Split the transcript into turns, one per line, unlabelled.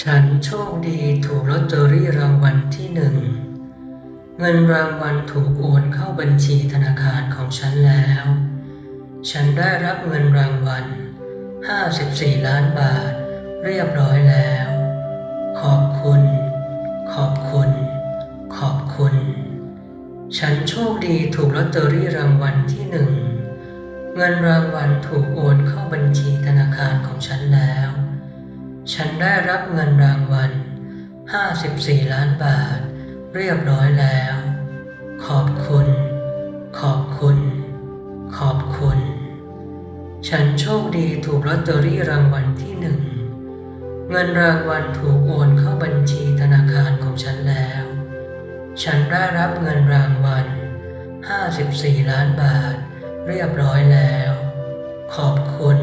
ฉันโชคดีถูกลอตเตอรี่รางวัลที่หนึ่ง เงินรางวัลถูกโอนเข้าบัญชีธนาคารของฉันแล้ว ฉันได้รับเงินรางวัล 54 ล้านบาท เรียบร้อยแล้ว ขอบคุณ ขอบคุณ ขอบคุณ ฉันโชคดีถูกลอตเตอรี่รางวัลที่หนึ่ง เงินรางวัลถูกโอนเข้า ฉันได้รับเงินรางวัล 54 ล้านบาท เรียบร้อยแล้ว ขอบคุณ ขอบคุณ ขอบคุณ ฉันโชคดีถูกลอตเตอรี่รางวัลที่หนึ่ง เงินรางวัลถูกโอนเข้าบัญชีธนาคารของฉันแล้ว ฉันได้รับเงินรางวัล 54 ล้านบาท เรียบร้อยแล้ว ขอบคุณ